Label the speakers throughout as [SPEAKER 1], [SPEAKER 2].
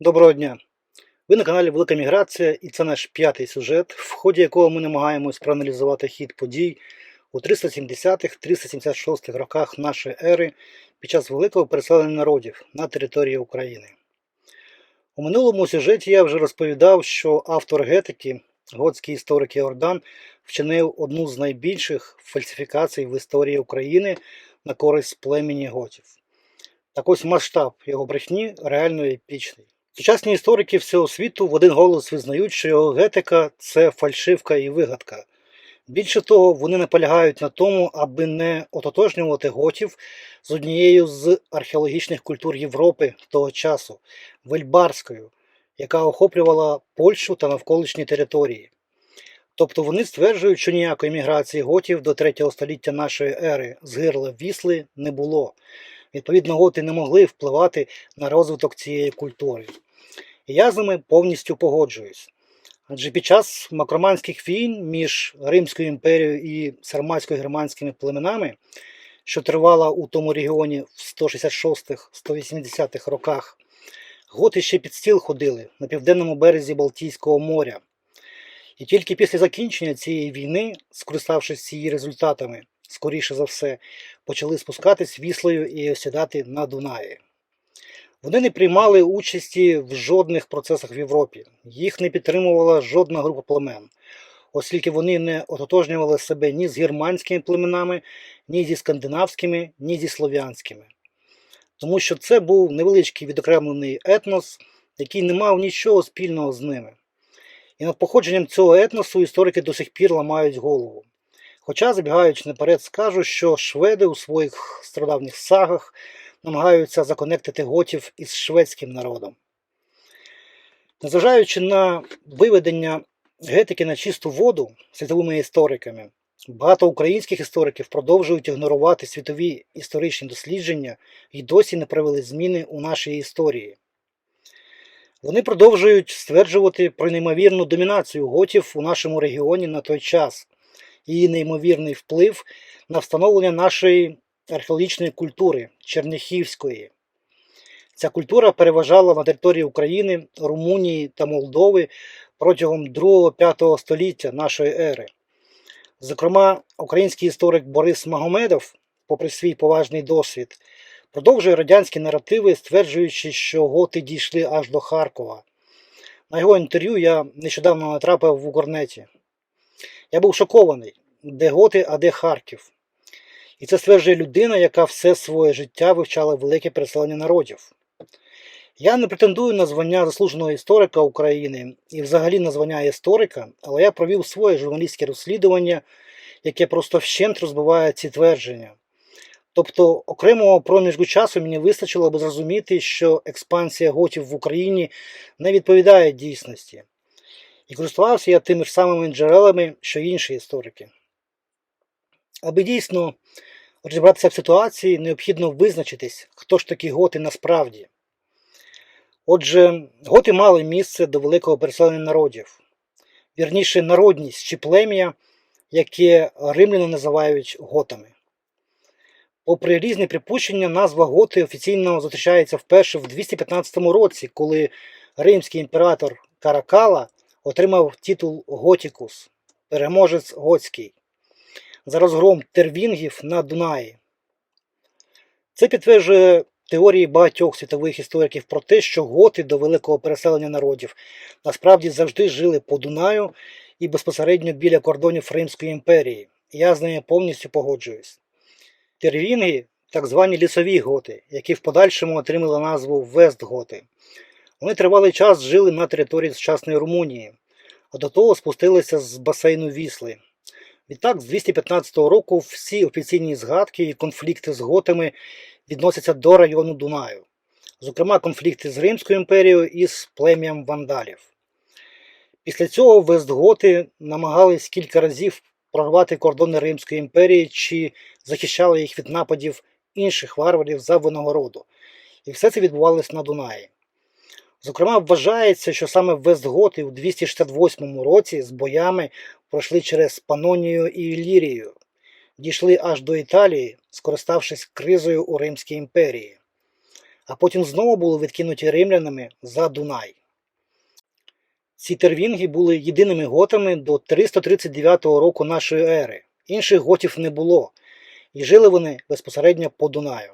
[SPEAKER 1] Доброго дня! Ви на каналі Велика Міграція і це наш п'ятий сюжет, в ході якого ми намагаємось проаналізувати хід подій у 370-376 роках нашої ери під час великого переселення народів на території України. У минулому сюжеті я вже розповідав, що автор гетики, готський історик Іордан, вчинив одну з найбільших фальсифікацій в історії України на користь племені готів. Так ось масштаб його брехні реально епічний. Сучасні історики всього світу в один голос визнають, що його гетика це фальшивка і вигадка. Більше того, вони наполягають на тому, аби не ототожнювати готів з однією з археологічних культур Європи того часу вельбарською, яка охоплювала Польщу та навколишні території. Тобто вони стверджують, що ніякої міграції готів до 3 століття нашої ери з гирла Вісли не було. Відповідно, готи не могли впливати на розвиток цієї культури. Я з ними повністю погоджуюсь. Адже під час макроманських війн між Римською імперією і сарматсько-германськими племенами, що тривала у тому регіоні в 166-180-х роках, готи ще під стіл ходили на південному березі Балтійського моря. І тільки після закінчення цієї війни, скориставшись її результатами, скоріше за все, почали спускатись віслою і осідати на Дунаї. Вони не приймали участі в жодних процесах в Європі, їх не підтримувала жодна група племен, оскільки вони не ототожнювали себе ні з германськими племенами, ні зі скандинавськими, ні зі слов'янськими. Тому що це був невеличкий відокремлений етнос, який не мав нічого спільного з ними. І над походженням цього етносу історики до сих пір ламають голову. Хоча, забігаючи наперед, скажу, що шведи у своїх стародавніх сагах намагаються законектити готів із шведським народом. Незважаючи на виведення гетики на чисту воду світовими істориками, багато українських істориків продовжують ігнорувати світові історичні дослідження і досі не провели зміни у нашій історії. Вони продовжують стверджувати про неймовірну домінацію готів у нашому регіоні на той час, її неймовірний вплив на встановлення нашої археологічної культури Черняхівської. Ця культура переважала на території України, Румунії та Молдови протягом 2-5 століття нашої ери. Зокрема, український історик Борис Магомедов, попри свій поважний досвід, продовжує радянські наративи, стверджуючи, що готи дійшли аж до Харкова. На його інтерв'ю я нещодавно натрапив в Укрнеті. Я був шокований, де готи, а де Харків. І це стверджує людина, яка все своє життя вивчала велике переселення народів. Я не претендую на звання заслуженого історика України і взагалі на звання історика, але я провів своє журналістське розслідування, яке просто вщент розбиває ці твердження. Тобто окремого проміжку часу мені вистачило аби зрозуміти, що експансія готів в Україні не відповідає дійсності. І користувався я тими ж самими джерелами, що інші історики. Аби дійсно розібратися в ситуації, необхідно визначитись, хто ж такі готи насправді. Отже, готи мали місце до великого переселення народів, вірніше народність чи плем'я, яке римляни називають готами. Попри різні припущення, назва готи офіційно зустрічається вперше в 215 році, коли римський імператор Каракала отримав титул Готікус, переможець готський, за розгром тервінгів на Дунаї. Це підтверджує теорії багатьох світових істориків про те, що готи до великого переселення народів насправді завжди жили по Дунаю і безпосередньо біля кордонів Римської імперії. Я з нею повністю погоджуюсь. Тервінги так звані лісові готи, які в подальшому отримали назву Вестготи. Вони тривалий час жили на території сучасної Румунії, а до того спустилися з басейну Вісли. Відтак, з 215 року всі офіційні згадки і конфлікти з готами відносяться до району Дунаю, зокрема, конфлікти з Римською імперією і з плем'ям вандалів. Після цього вестготи намагались кілька разів прорвати кордони Римської імперії чи захищали їх від нападів інших варварів за винагороду. І все це відбувалося на Дунаї. Зокрема, вважається, що саме Вестготи у 268 році з боями пройшли через Панонію і Іллірію, дійшли аж до Італії, скориставшись кризою у Римській імперії. а потім знову були відкинуті римлянами за Дунай. Ці тервінги були єдиними готами до 339 року нашої ери. Інших готів не було, і жили вони безпосередньо по Дунаю.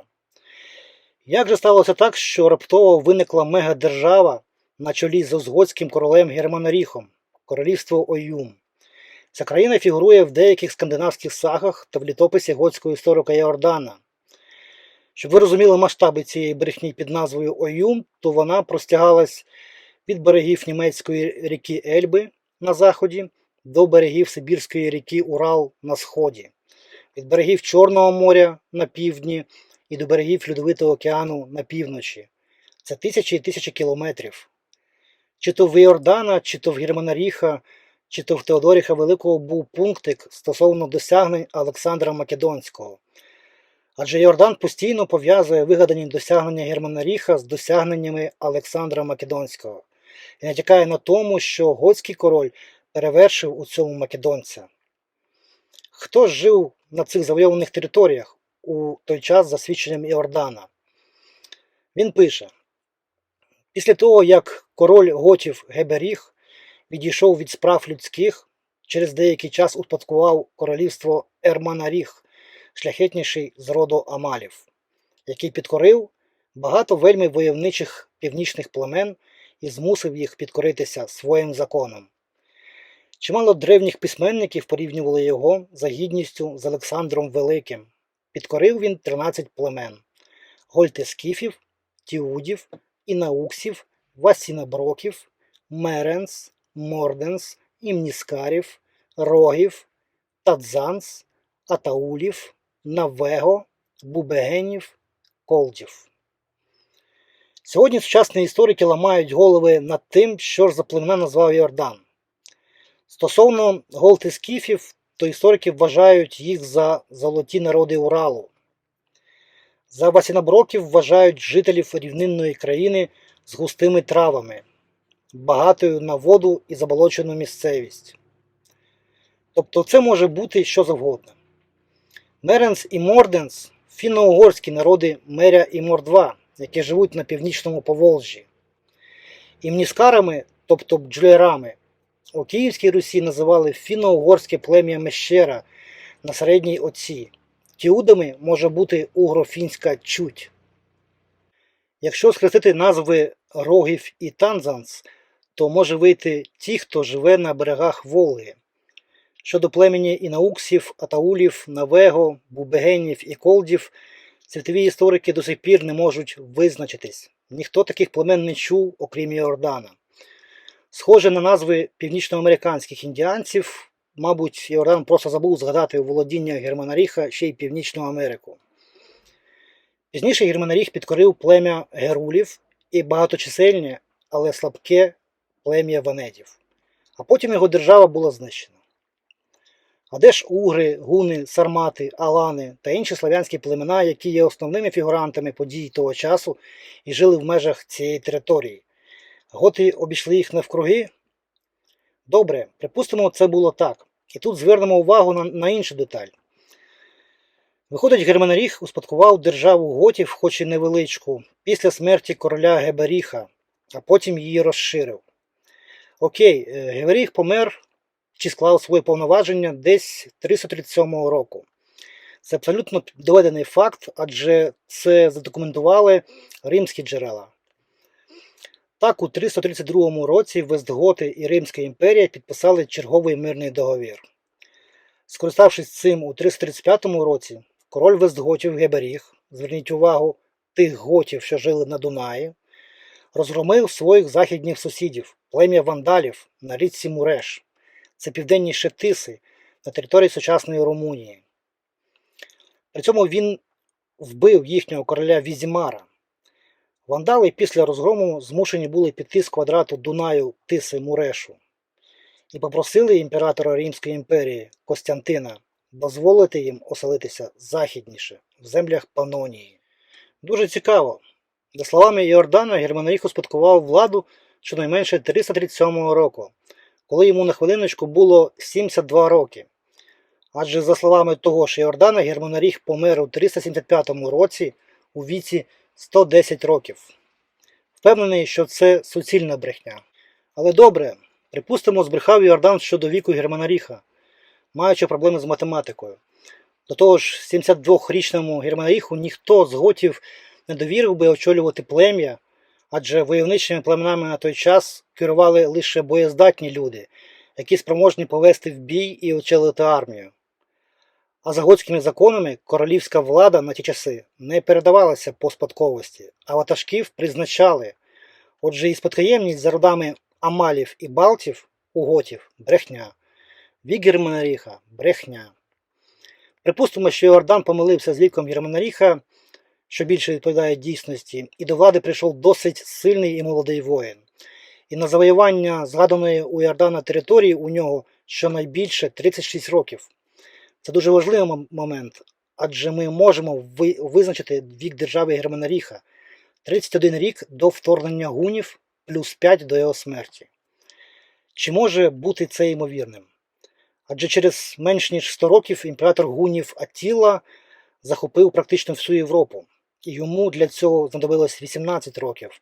[SPEAKER 1] Як же сталося так, що раптово виникла мегадержава на чолі з озгодським королем Германоріхом, королівство Оюм? Ця країна фігурує в деяких скандинавських сагах та в літописі готського історика Йордана. Щоб ви розуміли масштаби цієї брехні під назвою Оюм, то вона простягалась від берегів німецької ріки Ельби на заході до берегів Сибірської ріки Урал на сході, від берегів Чорного моря на півдні і до берегів Льодовитого океану на півночі. Це тисячі і тисячі кілометрів. Чи то в Іордана, чи то в Германаріха, чи то в Теодоріха Великого був пунктик стосовно досягнень Олександра Македонського. Адже Йордан постійно пов'язує вигадані досягнення Германаріха з досягненнями Олександра Македонського і натякає на тому, що готський король перевершив у цьому македонця. Хто жив на цих завойованих територіях у той час за свідченням Іордана? Він пише: після того, як король готів Геберіг відійшов від справ людських, через деякий час успадкував королівство Ерманаріг, шляхетніший з роду Амалів, який підкорив багато вельми войовничих північних племен і змусив їх підкоритися своїм законом. Чимало древніх письменників порівнювали його за гідністю з Олександром Великим. Підкорив він 13 племен гольтескіфів, тіудів, інауксів, васінаброків, меренс, морденс, імніскарів, рогів, тадзанс, атаулів, навего, бубегенів, колдів. Сьогодні сучасні історики ламають голови над тим, що ж за племена назвав Йордан. Стосовно голтискіфів, то історики вважають їх за золоті народи Уралу. За васінаброків вважають жителів рівнинної країни з густими травами, багатою на воду і заболочену місцевість. Тобто це може бути що завгодно. Меренс і Морденс фінно-угорські народи Меря і Мордва, які живуть на північному Поволжі. Імніскарами, тобто бджолярами, у Київській Русі називали фінно-угорське плем'я Мещера на середній оці. Тіудами може бути угро-фінська чуть. Якщо схрестити назви Рогів і Танзанс, то може вийти ті, хто живе на берегах Волги. Щодо племені інауксів, атаулів, навего, бубегенів і колдів, світові історики до сих пір не можуть визначитись. Ніхто таких племен не чув, окрім Йордана. Схоже на назви північноамериканських індіанців, мабуть, Йордан просто забув згадати у володіння Германаріха ще й Північну Америку. Пізніше Германаріх підкорив плем'я Герулів і багаточисельне, але слабке плем'я Ванедів. А потім його держава була знищена. А де ж угри, гуни, сармати, алани та інші славянські племена, які є основними фігурантами подій того часу і жили в межах цієї території? Готи обійшли їх навкруги? Добре, припустимо, це було так. І тут звернемо увагу на, на іншу деталь. Виходить, Германаріх успадкував державу готів, хоч і невеличку, після смерті короля Гебаріха, а потім її розширив. Окей, е, Гебаріх помер чи склав свої повноваження десь 337 року. Це абсолютно доведений факт, адже це задокументували римські джерела. Так, у 332 році Вестготи і Римська імперія підписали черговий мирний договір. Скориставшись цим у 335 році, король Вестготів Геберіг, зверніть увагу, тих готів, що жили на Дунаї, розгромив своїх західніх сусідів, плем'я вандалів на річці Муреш. Це південніше Тиси на території сучасної Румунії. При цьому він вбив їхнього короля Візімара. Вандали після розгрому змушені були піти з квадрату Дунаю Тиси Мурешу і попросили імператора Римської імперії Костянтина дозволити їм оселитися західніше в землях Панонії. Дуже цікаво. За словами Йордана, Германаріх успадкував владу щонайменше 337 року, коли йому на хвилиночку було 72 роки. Адже, за словами того ж Йордана, Германаріх помер у 375 році у віці 110 років. Впевнений, що це суцільна брехня. Але добре, припустимо, збрехав Йордан щодо віку Германаріха, маючи проблеми з математикою. До того ж, 72-річному Германаріху ніхто з готів не довірив би очолювати плем'я, адже войовничими племенами на той час керували лише боєздатні люди, які спроможні повести в бій і очолити армію. А за готськими законами королівська влада на ті часи не передавалася по спадковості, а ватажків призначали. Отже, і спадкоємність за родами Амалів і Балтів у готів брехня. Вік Германаріха брехня. Припустимо, що Йордан помилився з віком Германаріха, що більше відповідає дійсності, і до влади прийшов досить сильний і молодий воїн. І на завоювання згаданої у Йордана території у нього щонайбільше 36 років. Це дуже важливий момент, адже ми можемо визначити вік держави Германаріха 31 рік до вторгнення гунів плюс 5 до його смерті. Чи може бути це ймовірним? Адже через менш ніж 100 років імператор гунів Аттіла захопив практично всю Європу, і йому для цього знадобилось 18 років.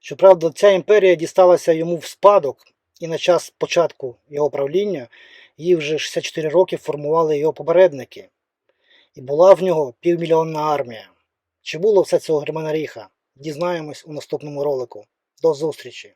[SPEAKER 1] Щоправда, ця імперія дісталася йому в спадок, і на час початку його правління її вже 64 роки формували його попередники, і була в нього півмільйонна армія. Чи було все цього Германа Ріха? Дізнаємось у наступному ролику. До зустрічі!